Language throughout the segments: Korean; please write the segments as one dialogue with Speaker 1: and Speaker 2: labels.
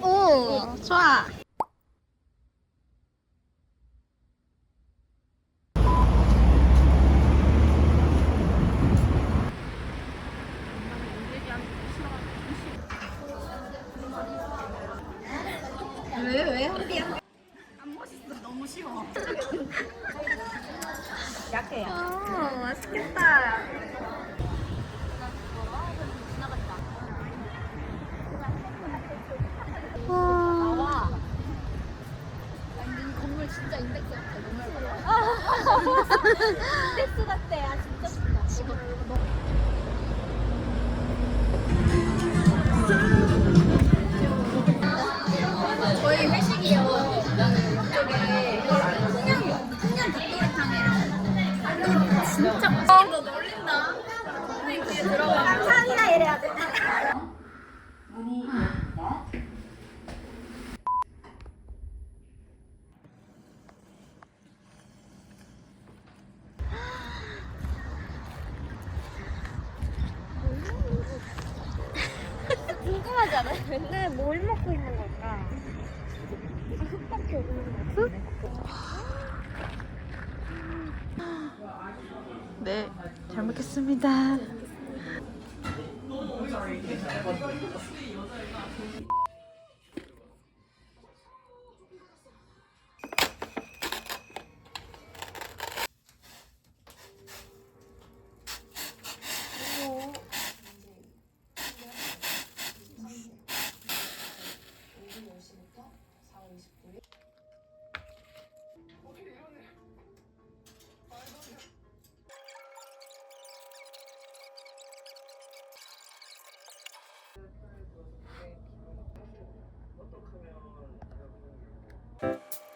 Speaker 1: 오, 좋아. 왜, 왜? 안 멋있어. 너무 쉬워. 약해요. 오, 맛있겠다. 와.
Speaker 2: 건물 진짜 인덱스 같아. 인덱스 같아.
Speaker 1: 뭘 먹고 있는 걸까? 흑밖에 없는 것 같은데.
Speaker 3: 네, 잘 먹겠습니다.
Speaker 1: 나.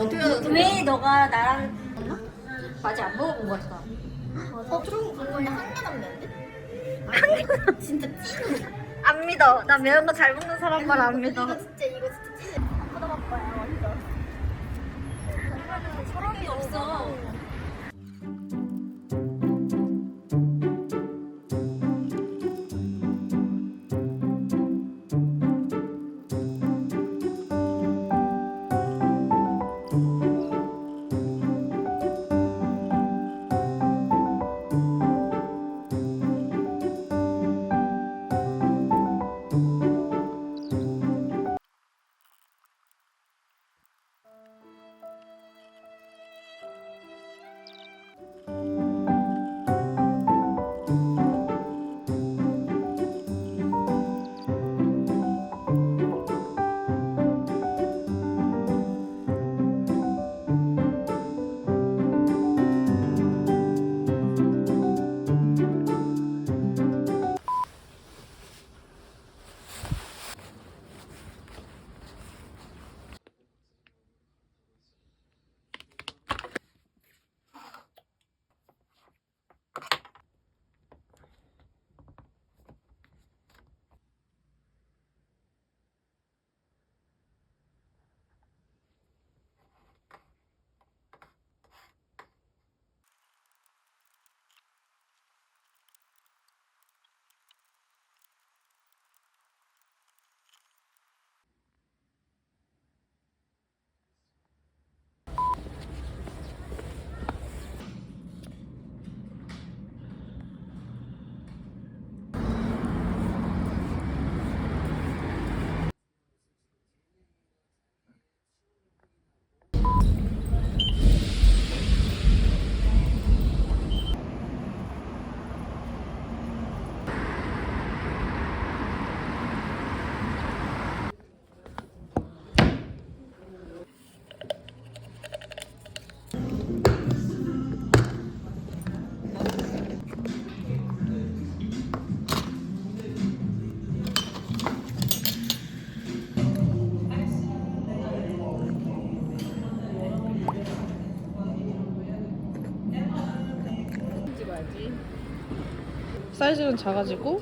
Speaker 2: 어떻게?
Speaker 1: 왜 너가 나랑 아직 안 먹어본 것 같아.
Speaker 2: 어, 그럼 그거는 한개 남겼는데? 진짜 찐.
Speaker 1: 안 믿어. 나 매운 거 잘 먹는 사람 말 안 믿어.
Speaker 2: 이거 진짜 이거 진짜 찐. 포도맛봐요 완전. 서럽이 없어.
Speaker 3: 사이즈는 작아지고